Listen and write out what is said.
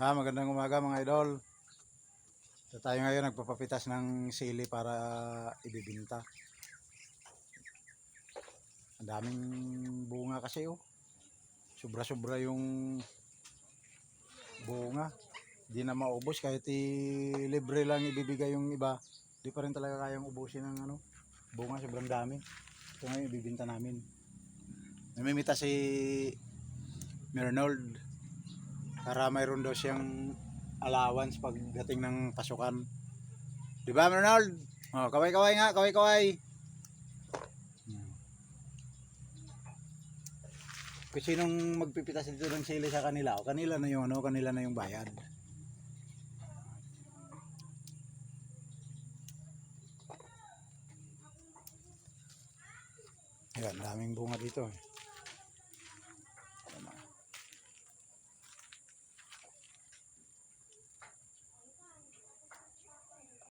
Ah, magandang umaga mga idol. So, tayo ngayon nagpapapitas ng sili para ibibinta. Ang daming bunga kasi oh. Sobra-sobra yung bunga. Di na maubos kahit i- libre lang ibibigay yung iba. Di pa rin talaga kayang ubusin ng ano, bunga sobrang dami. Ito ngayon ibibinta namin. Namimita si Mernold para mayroon daw siyang allowance pagdating ng pasukan. Di ba, Ronald? Oh, kaway-kaway nga, kaway-kaway. Kung sinong magpipitas dito ng sili sa kanila, o kanila na yung ano, kanila na yung bayad. Ayan, daming bunga dito. eh.